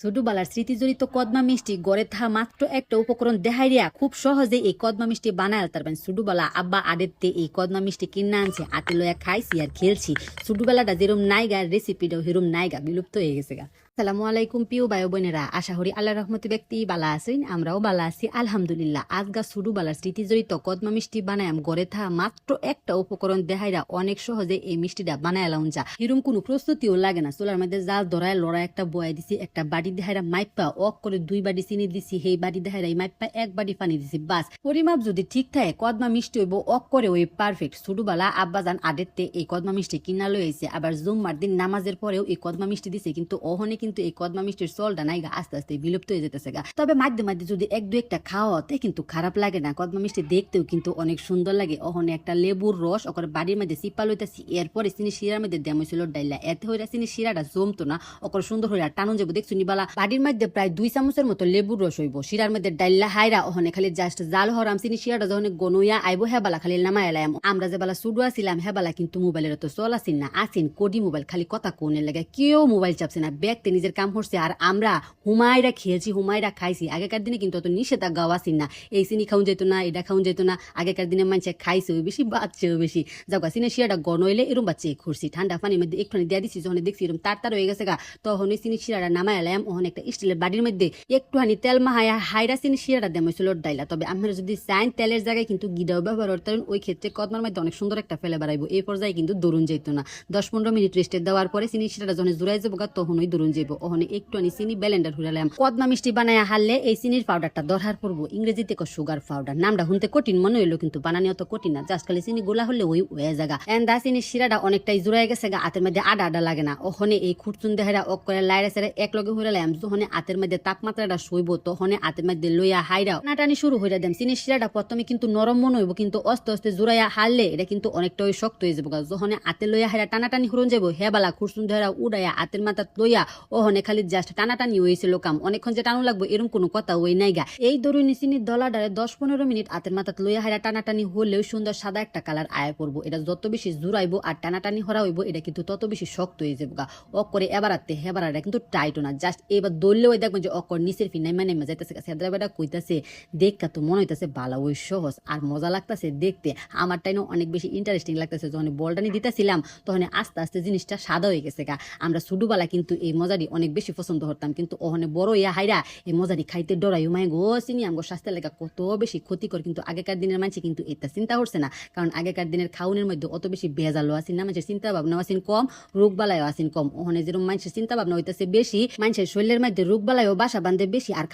ছোটবেলার স্মৃতি জড়িত কদমা মিষ্টি গড়ে থা মাত্র একটা উপকরণ দেখাই রিয়া খুব সহজে এই কদমা মিষ্টি বানায় তারপর ছোটবেলা আব্বা আদেরতে এই কদমা মিষ্টি কিনে আনছে হাতে লইয়া খাইছি আর খেলছি। ছোটবেলাটা যেরম নাইগা রেসিপিটাও সেরম নাইগা বিলুপ্ত হয়ে গেছে গা। সালামু আলাইকুম, প্রিয় ভাই বোনেরা আশা করি আল্লাহ রহমতি ব্যক্তি বালা আছেন, আমরাও বালা আছি, আলহামদুলিল্লাহ। আজগা ছোটবেলার স্মৃতি জড়িত কদমা মিষ্টি বানায়াম গড়ে থাকা মাত্র একটা উপকরণ দেখাইরা অনেক সহজে এই মিষ্টিটা বানায় লাউন যা। এরম কোনো প্রস্তুতিও লাগে না। চুলার মধ্যে জাল ধরায় লড়াই একটা বয়া দিছি, একটা বাড়ি দেখাইরা মাইপা অক করে দুই বাড়ি চিনি দিছি, সেই বাড়ি দেখাইরা মাইপা এক বাড়ি পানি দিছি, বাস। পরিমাপ যদি ঠিক থাকে, কদমা মিষ্টি হইব অক করে ওই পারফেক্ট ছোটবেলা আব্বাজান আডেরতে এই কদমা মিষ্টি কিনা আইছে আবার জুম্মার দিন নামাজের পরেও এই কদমা মিষ্টি দিছে, কিন্তু অহনে কিন্তু এই কদমা মিষ্টির চলটা নাই আস্তে আস্তে বিলুপ্ত হয়ে যেতেছে গা। তবে মাঝে মাঝে যদি এক দু একটা খাওয়াতে কিন্তু খারাপ লাগে না। কদমা মিষ্টি দেখতেও কিন্তু অনেক সুন্দর লাগে। অহনে একটা লেবুর রস ওকর বাড়ির মধ্যে চিপা লইতেছি এরপরে চিনি শিরার মধ্যে দেম হয়েছিল ডাইলা এতে হইরা চিনি শিরাটা জমতো না ওকর সুন্দর হইরা টানুন যাব। দেখছ নিবালা, বাড়ির মধ্যে প্রায় দুই চামচের মতো লেবুর রস হইব। শিরার মধ্যে ডাইলা হাইরা ওহনে খালি জাস্ট জাল হরাম চিনি শিরাটা যখন গনুইয়া আইব, হেবালা খালি নামাই এলাম আমরা যে বেলা সুডু আসিলাম হেবালা কিন্তু মোবাইলের তো চল আসিন না। আসিন কোডি মোবাইল, খালি কথা কোনে লাগে। কেউ মোবাইল চাপছে না। ব্যাগতে নিজের কাম করছে আর আমরা হুমায়রা খেয়েছি, হুমায়রা খাইছি। আগেকার দিনে কিন্তু অত নিষেধাজ্ঞাও আসিন না। এই চিনি খাউন যেত না, এটা খাউন যেত না, আগেকার দিনে মানুষে খাইছেও বেশি বাচ্চাও বেশি। যাও চিনি শিরাটা গণ হইলে এরম বাচ্চা খুরছি ঠান্ডা পানির মধ্যে একটুখানি দিয়া দিছি যখন দেখছি এরম তার তার হয়ে গেছে গা, তখন ওই শিরাটা নামাই এলাম, ওখানে একটা স্টিলের বাড়ির মধ্যে একটুখানি তেল মাহায়া হাইরা চিনি শিরাটা দেম হয়েছিল ডাইলা তবে আমরা যদি চাইন তেলের জায়গায় কিন্তু গিডাও ব্যবহার করতেন ওই ক্ষেত্রে কদমার মধ্যে অনেক সুন্দর একটা ফেলে বাড়াইবো এই পর্যায়ে কিন্তু দরুন যেত না। দশ পনেরো মিনিট রেস্টে দেওয়ার পরে চিনি শিরাটা যখন জুড়াই যাব গা তখন ওই দরুন যাব ওখানে একটুখানি চিনি ব্যালেন্ডার ঘুরালাম কদমা মিষ্টি বানায় হারলে এই চিনির পাউডারটা দরকার পড়ব। ইংরেজিতে কো সুগার পাউডার নামটা শুনতে কঠিন মনে হইল, কিন্তু বানানি অত কঠিন না। জাস্ট খালি চিনি গোলা হলে ওই হয়ে জায়গা এন্ডা চিনি শিরাটা অনেকটাই জুড়াই গেছে গা হাতের মধ্যে আডা আডা লাগে না। ওখানে এই খুরচুন দেহারা অক করে লাইরা সেরে এক লগে হইরা লাম যখন হাতের মধ্যে তাপমাত্রাটা সইব, তখন হাতের মধ্যে লইয়া হাইরা টানাটানি শুরু হইরা দেম। চিনির শিরাটা প্রথমে কিন্তু নরম মনে হইব, কিন্তু আস্তে আস্তে জুড়াইয়া হারলে এটা কিন্তু অনেকটা ওই শক্ত হয়ে যাব যখন হাতে লইয়া হাইরা টানাটানি হরণ যাব হেবালা খুরচুন দেহারা উড়াইয়া হাতের মাথা লইয়া ওহনে খালি জাস্ট টানাটানি হয়েছিল কাম। অনেকক্ষণ যে টানো লাগবো এরকম কোনো কথা ওই নাই গা। এই দরুনি চিনির দলাডারে দশ পনেরো মিনিট হাতের মাথা লইয়া হাইরা টানাটানি হলেও সুন্দর সাদা একটা কালার আয় পড়ব। এটা যত বেশি জুড়াইবো আর টানাটানি হরা হইব, এটা কিন্তু তত বেশি শক্ত হয়ে যাব গা। অক করে এবার আতে হেবার আর কিন্তু টাইটও না। জাস্ট এবার দললেও দেখবেন যে অকর নিচের ফিনাই মানে যাইতেছে সেদ্রা বেটা কইতাছে, দেখা তো মনে হইতাছে বালা ওই সহজ আর মজা লাগতাছে দেখতে। আমার টাইনও অনেক বেশি ইন্টারেস্টিং লাগতেছে। যখন বলটা নিয়ে দিতেছিলাম তখন আস্তে আস্তে জিনিসটা সাদা হয়ে গেছে গা। আমরা ছোটবেলা কিন্তু এই মজাটি অনেক বেশি পছন্দ করতাম কিন্তু ওখানে বড় ইয়া হাইরা এই মজারি খাইতে ডরাই মাই গো, চিনি আমগো স্বাস্থ্যের লেগা কত বেশি ক্ষতিকর। কিন্তু আগেকার দিনের মানুষ কিন্তু এটা চিন্তা করছে না। কারণ আগেকার দিনের খাউনের মধ্যে অত বেশি ভেজালও আসেন না, মানুষের চিন্তা ভাবনা আসেন কম রোগ বালায়ও আসেন কম। ওখানে যেরকম মানুষের চিন্তা ভাবনা হইতেছে বেশি, মানুষের শরীরের মধ্যে রোগ বালায়ও বাসা বান্ধে বেশি আর